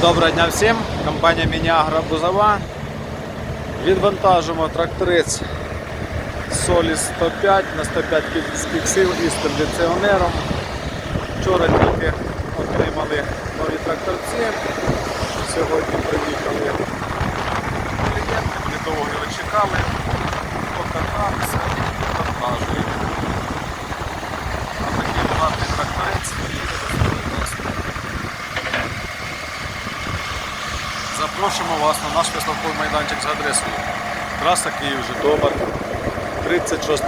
Доброго дня всім, компанія Мініагра Бузова. Відвантажимо тракторець Солі 105 на 105 піксів із кондиціонером. Вчора тільки отримали нові тракторці. Сьогодні приїхали клієнти, недовго його чекали, Запрошуємо вас на наш виставковий майданчик за адресою. Траса Київ Житомир, 36